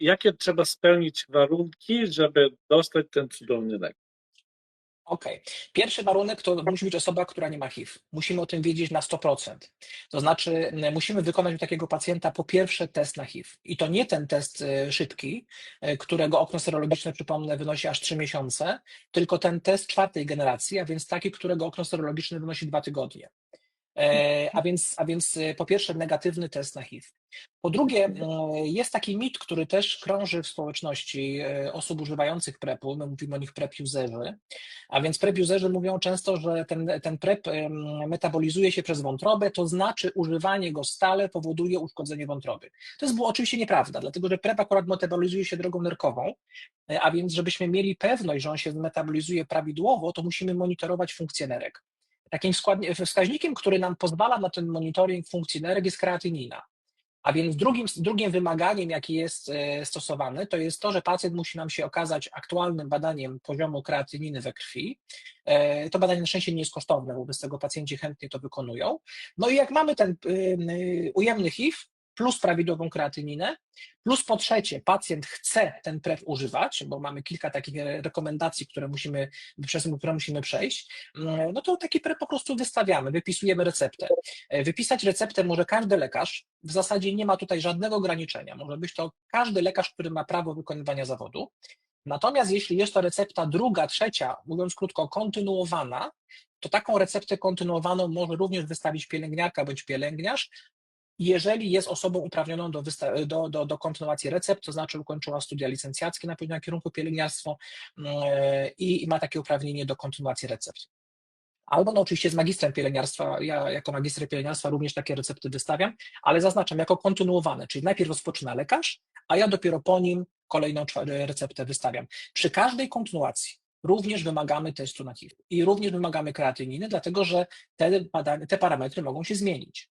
jakie trzeba spełnić warunki, żeby dostać ten cudowny lek? Okej. Pierwszy warunek to musi być osoba, która nie ma HIV. Musimy o tym wiedzieć na 100%. To znaczy, musimy wykonać u takiego pacjenta po pierwsze test na HIV. I to nie ten test e, szybki, e, którego okno serologiczne, przypomnę, wynosi aż 3 miesiące, tylko ten test czwartej generacji, a więc taki, którego okno serologiczne wynosi 2 tygodnie. E, A więc, a więc e, po pierwsze negatywny test na HIV. Po drugie, e, jest taki mit, który też krąży w społeczności osób używających PrEP-u, my mówimy o nich PrEP-userzy, a więc PrEP-userzy mówią często, że ten, ten PrEP metabolizuje się przez wątrobę, to znaczy używanie go stale powoduje uszkodzenie wątroby. To jest oczywiście nieprawda, dlatego że PrEP akurat metabolizuje się drogą nerkową, a więc żebyśmy mieli pewność, że on się metabolizuje prawidłowo, to musimy monitorować funkcję nerek. Takim wskaźnikiem, który nam pozwala na ten monitoring funkcji nerek jest kreatynina. A więc drugim, drugim wymaganiem, jaki jest e, stosowany, to jest to, że pacjent musi nam się okazać aktualnym badaniem poziomu kreatyniny we krwi. E, To badanie na szczęście nie jest kosztowne, wobec tego pacjenci chętnie to wykonują. No i jak mamy ten y, ujemny HIV plus prawidłową kreatyninę, plus po trzecie pacjent chce ten PrEP używać, bo mamy kilka takich e, rekomendacji, które musimy, przez które musimy przejść, mm, no to taki PrEP po prostu wystawiamy, wypisujemy receptę. E, Wypisać receptę może każdy lekarz, w zasadzie nie ma tutaj żadnego ograniczenia. Może być to każdy lekarz, który ma prawo wykonywania zawodu. Natomiast jeśli jest to recepta druga, trzecia, mówiąc krótko, kontynuowana, to taką receptę kontynuowaną może również wystawić pielęgniarka bądź pielęgniarz, jeżeli jest osobą uprawnioną do, do, do, do kontynuacji recept, to znaczy ukończyła studia licencjackie na pewnym kierunku pielęgniarstwo mm, i, i ma takie uprawnienie do kontynuacji recept. Albo no oczywiście z magistrem pielęgniarstwa, ja jako magister pielęgniarstwa również takie recepty wystawiam, ale zaznaczam jako kontynuowane, czyli najpierw rozpoczyna lekarz, a ja dopiero po nim kolejną czwa- receptę wystawiam. Przy każdej kontynuacji również wymagamy testu na HIV i również wymagamy kreatyniny, dlatego że te, badania, te parametry mogą się zmienić.